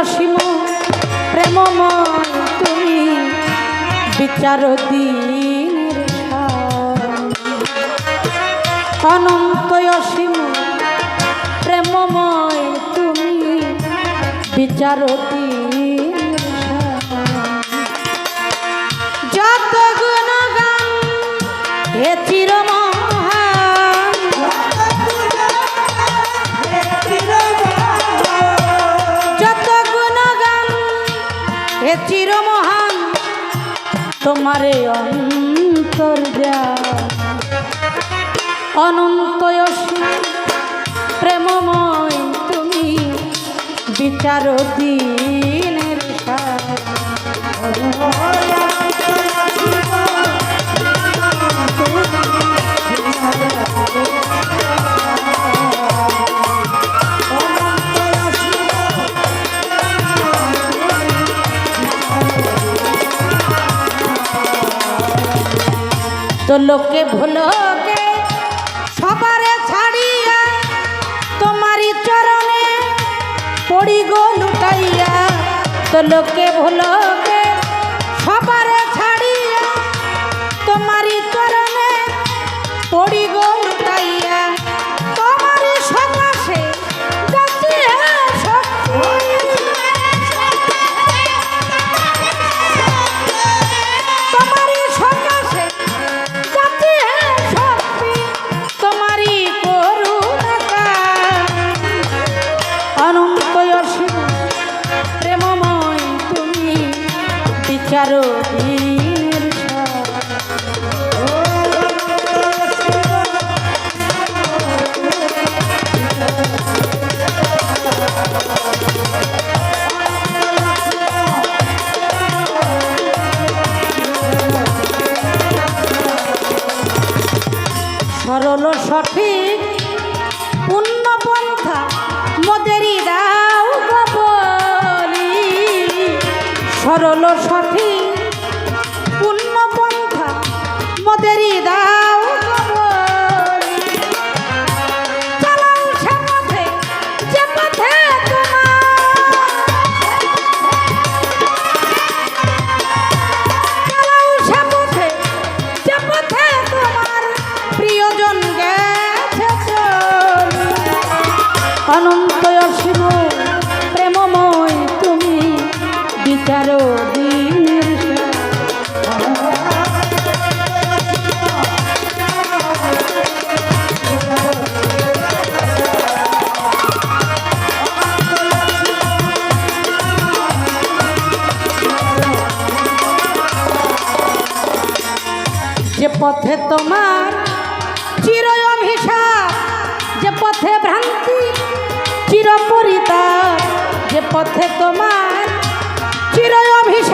অসীম প্রেমময় তুমি বিচার। অনন্ত অসীম প্রেমময় তুমি বিচার দিনের চিরমহান তোমারে অন্তর অনন্ত প্রেমময় তুমি বিচার দিনের লোকে ভুলোকে সবারে ছাড়িয়া তোমারি চরণে পড়ি গো লুটাইয়া। তো লোকে ভুলোকে বিচার দিনের সার। সরল সঠিক সরল সঠিক পথে তোমার চির অভিশাপ যে পথে ভ্রান্তি চির পরিতাপ যে পথে তোমার চির অভিশাপ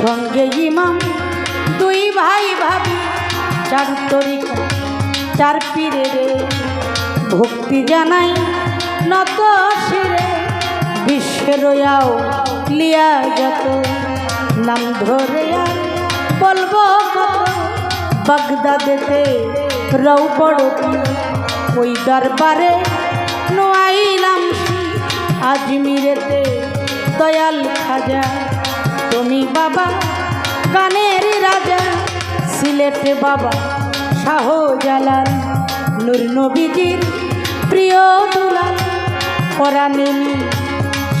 সঙ্গে ইমাম, দুই ভাই ভাবি, চার তরিকা, চার পীরে রে। ভক্তি জানাই নত শিরে বিশ্বের লিয়া যত। নাম ধরে আর বলব কত, বাগদাদেতে রৌ পড়তি ওই দরবারে নোয়াইলাম আজমিরেতে দয়াল খাজা। তুমি বাবা, গানের রাজা, সিলেটে বাবা, শাহজালাল, নূর নবীজির প্রিয় দুলাল পরাণেনি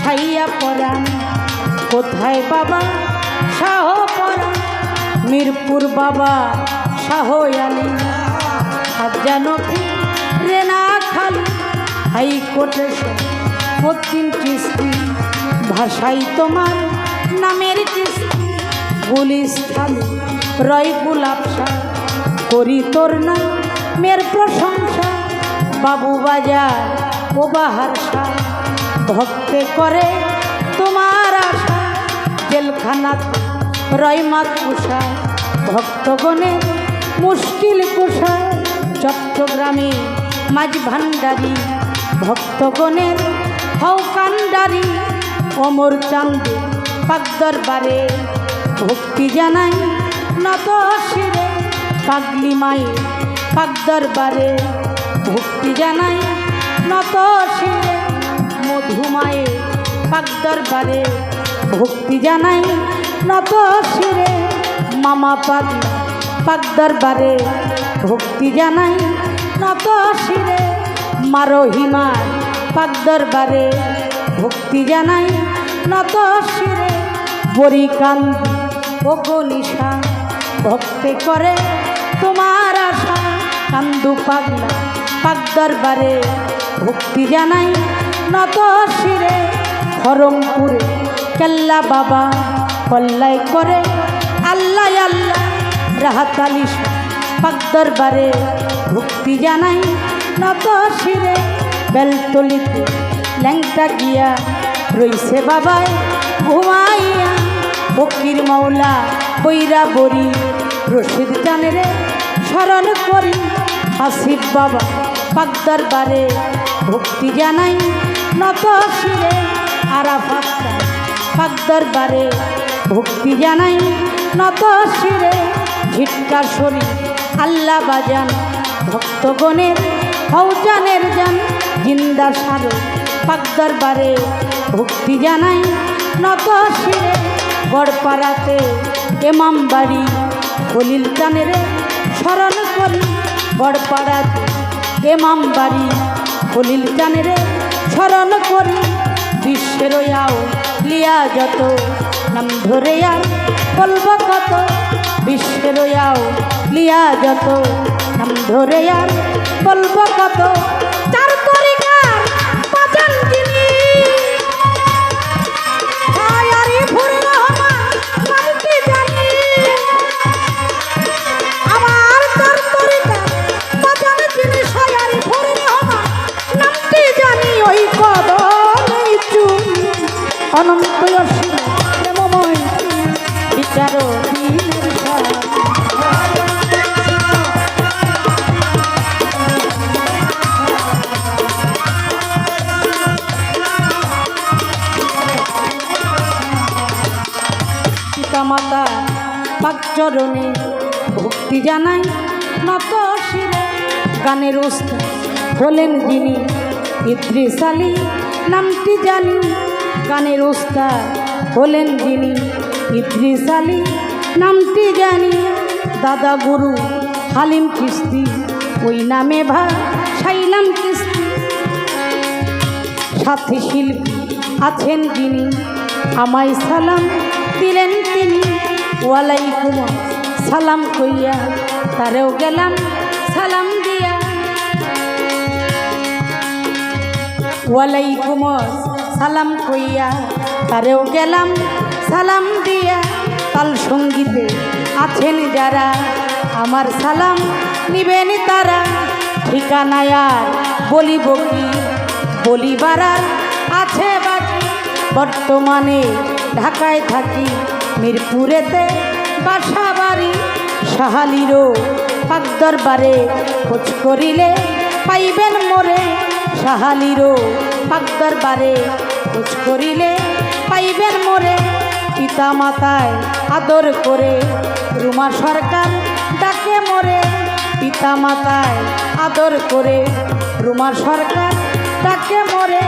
ছাইয়া পরাণ। কোথায় বাবা, শাহ পরাণ? মিরপুর বাবা, শাহ আলী। সাজ্জানফি রেনা খালি হাইকোর্টে পশ্চিম চিস্তি ভাষাই তোমার। নামের গুলিস্থানে, রয় গুলাপসা করি তোর না মের প্রশংসা, বাবু বাজার, ও বাহার শাহ ভক্তে করে তোমার আশা, জেলখানাতে রয়মাত কুষা ভক্তগণের মুশকিল কুষা চট্টগ্রামে মাঝ ভান্ডারি। ভক্তগণের হৌকান্ডারি অমর চান্দে পাকদরবারে ভক্তি জানাই নত শিরে পাগলি মায়ে পাকদরবারে ভক্তি জানাই নত শিরে মধুমায়ে পাকদরবারে ভক্তি জানাই নত শিরে মামা পাগলা পাকদরবারে ভক্তি জানাই নত শিরে মারহিমার পাকদরবারে ভক্তি জানাই নত বরিকান্দি ও গনিশা করে তোমার আশা। কান্দু পাগলা পাকদরবারে ভক্তি জানাই। নত শিরে খরমপুরে কেল্লা বাবা কল্লাই করে। আল্লাহ আল্লাহ, রাহাত আলী পাকদরবারে ভক্তি জানাই। নত শিরে বেলতলিতে ল্যাংটা গিয়া রইছে বাবায় ঘুমাইয়া, ফকির মৌলা বৈরা বরি রশিদ জানেরে স্মরণ করি, আসিফ বাবা পাকদার বারে। ভক্তি জানাই নত শিরে আরাফাত্তা পাকদরবারে ভক্তি জানাই নত শিরে ঝিটকা শরী আল্লাহ বাজান। ভক্তগণের হৌজানের যান জিন্দা সারো পাকদরবারে ভক্তি জানাই নত শিরে গড়পাড়াতে এমাম বাড়ি, খলিল চানের স্মরণ করি। গড়পাড়াতে এমাম বাড়ি, খলিল চানের স্মরণ করি। বিশ্বের আও লিয়া যত, নাম ধরে আর বলব কত। বিশ্বের আও লিয়া যত, নাম ধরে আর বলব কত। পাকচরণে ভক্তি জানাই নত শিরে গানের উস্তাদ হলেন যিনি আলী নামটি জানি। গানের উস্তাদ হলেন যিনি আলী নামটি জানি। দাদা গুরু হালিম কিস্তি, ওই নামে ভা সাইলাম কিস্তি। সাথী শিল্পী আছেন যিনি, আমায় সালাম দিলেন তিনি। ওয়ালাইকুম সালাম কইয়া, তারেও গেলাম সালাম দিয়া। ওয়ালাইকুম সালাম কইয়া, তারেও গেলাম সালাম দিয়া। তাল সঙ্গীতে আছেন যারা, আমার সালাম নিবেন তারা। ঠিকানায় আর বলিব কি? বলিবারার আছে বাকি। বর্তমানে ঢাকায় থাকি মিরপুরেতে বাসা বাড়ি সাহালিরও পাকদরবারে খোঁজ করিলে পাইবেন মোরে। সাহালিরও পাকদরবারে খোঁজ করিলে পাইবেন মোরে। পিতা মাতায় আদর করে রুমা সরকার ডাকে মোরে। পিতা মাতায় আদর করে রুমা সরকার ডাকে মোরে।